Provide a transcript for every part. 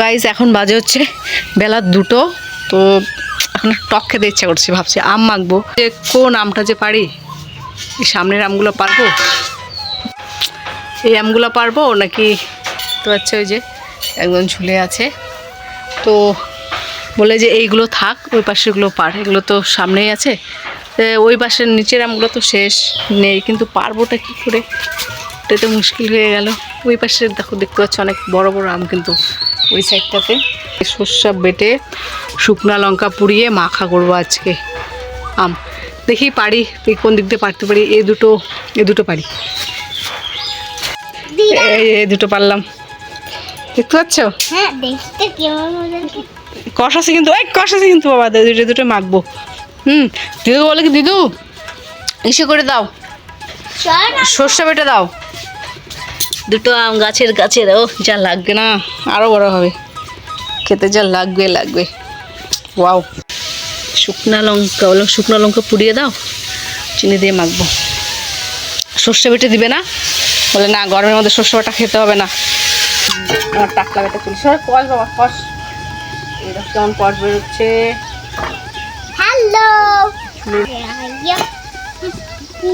Guys এখন বাজে হচ্ছে বেলা দুটো। তো এখন টক খেতে ইচ্ছা করছে, ভাবছি আম মাখবো। যে কোন আমটা যে পারি? এই সামনের আমগুলো পারব? এই আমগুলো পারব নাকি তো হচ্ছে ওই যে একদম ঝুলে আছে। তো বলে যে এইগুলো থাক, ওই পাশেগুলো পার। এগুলো তো সামনেই আছে। ওই পাশের নিচের আমগুলো তো শেষ নেই, কিন্তু পারবোটা কী করে? এটা তো মুশকিল হয়ে গেল। ওই পাশে দেখো দেখতে পাচ্ছ অনেক বড় বড় আম কিন্তু ওই সাইডটাতে। সর্ষা বেটে শুকনা লঙ্কা পুড়িয়ে মাখা করব আজকে আম। দেখি পারি তুই কোন দিক দিয়ে পারতে পারি। এ দুটো এ দুটো পারি। এই এই দুটো পারলাম। দেখতে পাচ্ছ? হ্যাঁ কষ আছে কিন্তু এই কষ আছে কিন্তু বাবা দুটো দুটো মাখবো। হুম দিদু বলে কি দিদু ইসে করে দাও। সর্ষে বেটে দাও। দুটো আম গাছের গাছের ও যা লাগবে না আরও বড় হবে। খেতে যা লাগবে লাগবে। ওয়াও। শুকনা লঙ্কা বললাম শুকনো লঙ্কা পুড়িয়ে দাও চিনি দিয়ে মাখবো। সর্ষে বেটে দিবে না? বলে না গরমের মধ্যে সর্ষে বাটা খেতে হবে না। আমার টাকলা বেটা চলি সর কস বাবা কস এরকম কেমন কস বেরোচ্ছে। হ্যালো।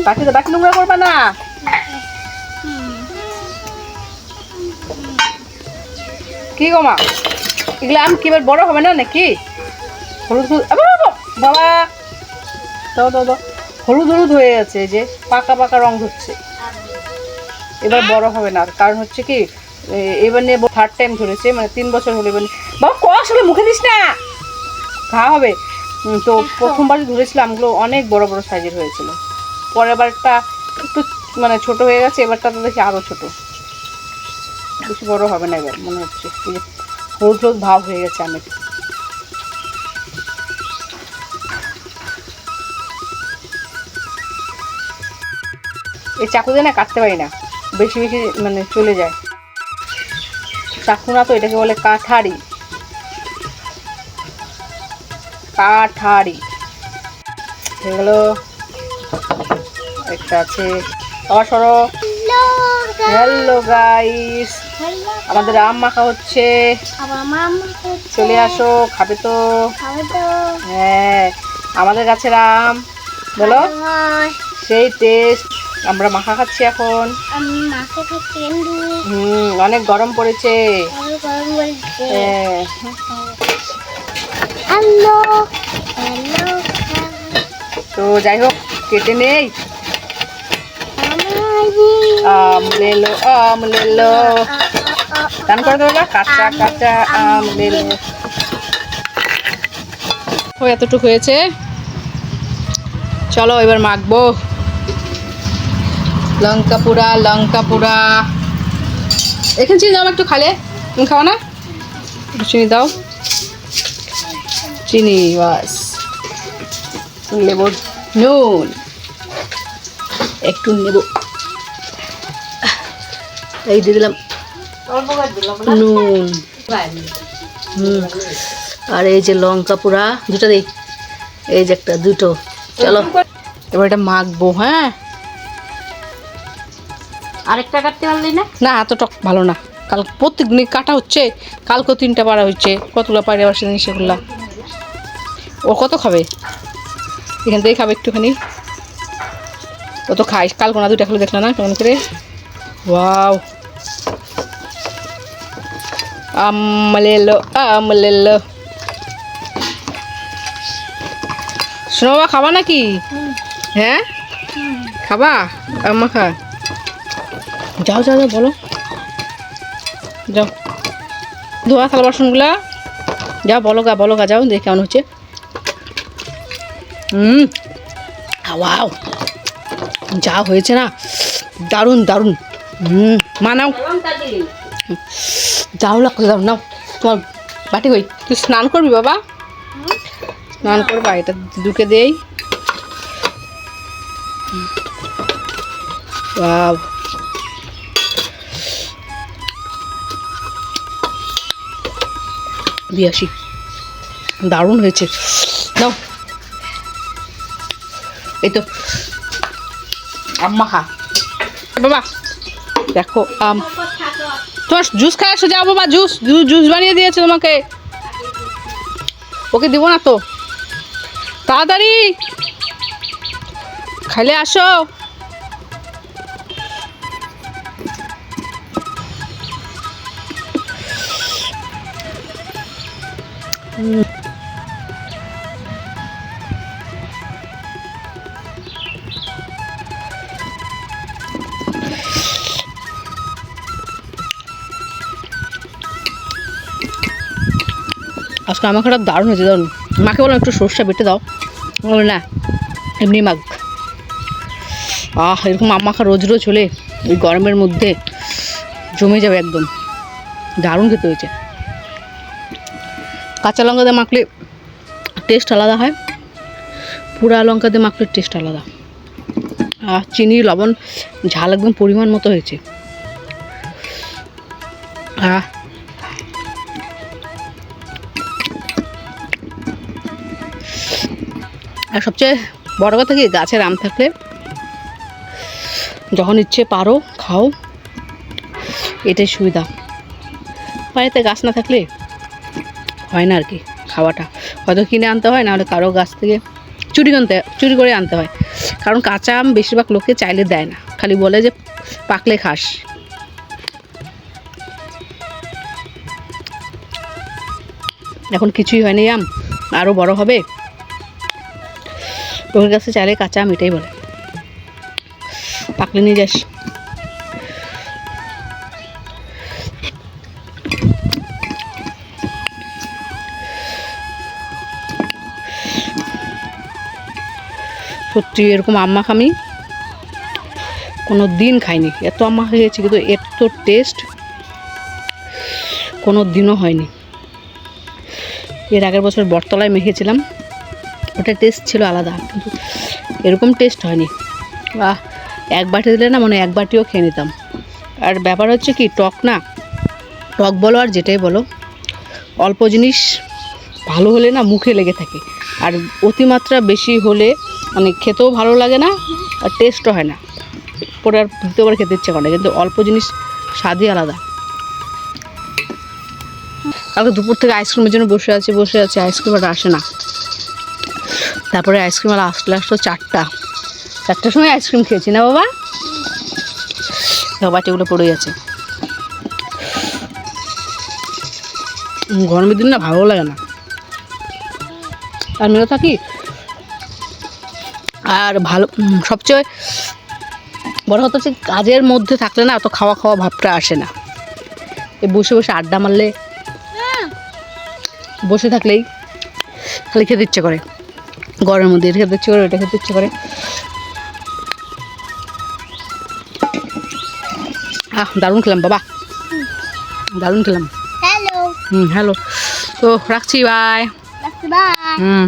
বাকি তো বাকি নোংরা করবা না। কি গো মা? এগুলো আম কি এবার বড় হবে না নাকি? হলুদ বাবা, হলুদ হলুদ হয়ে আছে যে পাকা পাকা রং হচ্ছে। এবার বড় হবে না। কারণ হচ্ছে কি এবার নিয়ে থার্ড টাইম ধরেছে মানে তিন বছর হলে এবার বাবা কষ হলে মুখে দিস না! ঘা হবে। তো প্রথমবার ধরেছিলাম আমগুলো অনেক বড় বড় সাইজের হয়েছিল। পরের বারটা একটু মানে ছোট হয়ে গেছে এবারটা তো দেখি আরও ছোট। বেশি বড় হবে না এবার মনে হচ্ছে। হলুদ হলুদ ভাব হয়ে গেছে আমের। এই চাকু দিয়ে না কাটতে পারি না বেশি বেশি মানে চলে যায়। চাকু না তো এটাকে বলে কাঠারি। কাঠারি। হয়ে গেল। একটা আছে। সরো হ্যালো গাইস আমাদের আম মাখা হচ্ছে চলে আসো, খাবে তো। হ্যাঁ আমাদের গাছের আম। বলো। সেই টেস্ট আমরা মাখা খাচ্ছি এখন। হুম, অনেক গরম পড়েছে। হ্যাঁ। তো যাই হোক, কেটে নেই। আম লেলো আম লেলো। দান করে দেবো কাঁচা কাঁচা আম লেলো ও এতটুকু হয়েছে। চলো এবার মাখবো। লঙ্কা পুরা লঙ্কা পুরা। এখানে চিনি দাও একটু খালে। তুমি খাও না? চিনি দাও। চিনি বাস। লেবুর নুন। একটু নেব এই দিয়ে দিলাম। নুন। হুম। আর এই যে লঙ্কা পুরা দুটো দিই। এই যে একটা দুটো। চলো এবার এটা মাখবো হ্যাঁ? আরেকটা কাটতে পারলি না? না এত টক ভালো না। কাল প্রত্যেক দিনই কাটা হচ্ছে কালকেও তিনটা পাড়া হচ্ছে কতগুলো পাড়ে আবার সেদিন সেগুলো। ও কত খাবে? এখান থেকে খাবে একটুখানি। ও তো খাই কাল না দুইটা খেলে দেখল না কেমন করে। ওয়াও। আমলেলো আমলেলো শোনো বাবা খাবা নাকি হ্যাঁ খাবা আমা খা যাও যাও যাও বলো যাও ধোয়া থালা বাসনগুলা যাও বলো গা বলো গা যাও দেখে কেমন হচ্ছে হুম ওয়াও যা হয়েছে না দারুণ দারুণ হুম মা নাও যাও লাগতো যাও, নাও, তোমার বাটি কই? তুই স্নান করবি বাবা? স্নান করবা, এটা দুকে দেই। আসি। দারুণ হয়েছে। নাও। এই তো। আম্মা খা। বাবা, দেখো, আম তোমার জুস খায় আসো যাও বাবা জুস জুস বানিয়ে দিয়েছে তোমাকে। ওকে দিব না তো। তাড়াতাড়ি। খাইলে আসো। হুম। আজকে আমার খারাপ দারুণ হয়েছে, দারুণ। মাকে বললাম, একটু সর্ষা বেটে দাও। বলে না, এমনি মাগ আহ, এরকম আম্মাখা রোজ রোজ হলে ওই গরমের মধ্যে জমে যাবে একদম। দারুণ খেতে হয়েছে। কাঁচা লঙ্কা দিয়ে মাখলে টেস্ট আলাদা হয়। পুরা লঙ্কা দিয়ে মাখলে টেস্ট আলাদা। আর চিনি, লবণ, ঝাল একদম পরিমাণ মতো হয়েছে। আহ আর সবচেয়ে বড় কথা কি, গাছের আম থাকলে যখন ইচ্ছে পারো, খাও। এটাই সুবিধা। বাড়িতে গাছ না থাকলে হয় না আর কি খাওয়াটা। হয়তো কিনে আনতে হয়, নাহলে কারও গাছ থেকে চুরি আনতে, চুরি করে আনতে হয়। কারণ কাঁচা আম বেশিরভাগ লোকে চাইলে দেয় না। খালি বলে যে পাকলে খাস। এখন কিছুই হয়নি আম আরও বড় হবে। লোকের কাছে চাইলে কাঁচা আম এটাই বলে। পাকলে নিয়ে যাস। সত্যি এরকম আম্মা খামি কোনো দিন খাইনি। এত আম্মা খেয়েছি, কিন্তু এত টেস্ট কোনো দিনও হয়নি। এর আগের বছর বটতলায় মেখেছিলাম। ওটা টেস্ট ছিল আলাদা, কিন্তু এরকম টেস্ট হয়নি। বাহ, এক বাটি দিলে না মনে এক বাটিও খেয়ে নিতাম। আর ব্যাপার হচ্ছে কি, টক না, টক বলো আর যেটাই বলো, অল্প জিনিস ভালো হলে না মুখে লেগে থাকে। আর অতিমাত্রা বেশি হলে মানে খেতেও ভালো লাগে না, আর টেস্টও হয় না। পরে আর দ্বিতীয়বার খেতে ইচ্ছে করে না, কিন্তু অল্প জিনিস স্বাদই আলাদা। কালকে দুপুর থেকে আইসক্রিমের জন্য বসে আছে বসে আছে আইসক্রিম আর আসে না। তারপরে আইসক্রিম আর আসলে আসলো চারটা। চারটার সময় আইসক্রিম খেয়েছি না বাবা? বাটিগুলো পড়ে গেছে। গরমের দিন না ভালো লাগে না। আর মেয়ে থাকি। আর ভালো সবচেয়ে বড় কথা হচ্ছে কাজের মধ্যে থাকলে না অত খাওয়া খাওয়া ভাবটা আসে না। এ বসে বসে আড্ডা মারলে বসে থাকলেই খালি খেতে ইচ্ছে করে। গরমের মধ্যে এটা খেতে ইচ্ছে করে ওটা খেতে ইচ্ছে করে। আহ দারুণ খেলাম বাবা। দারুণ খেলাম। হ্যালো হুম হ্যালো তো রাখছি বাই হুম।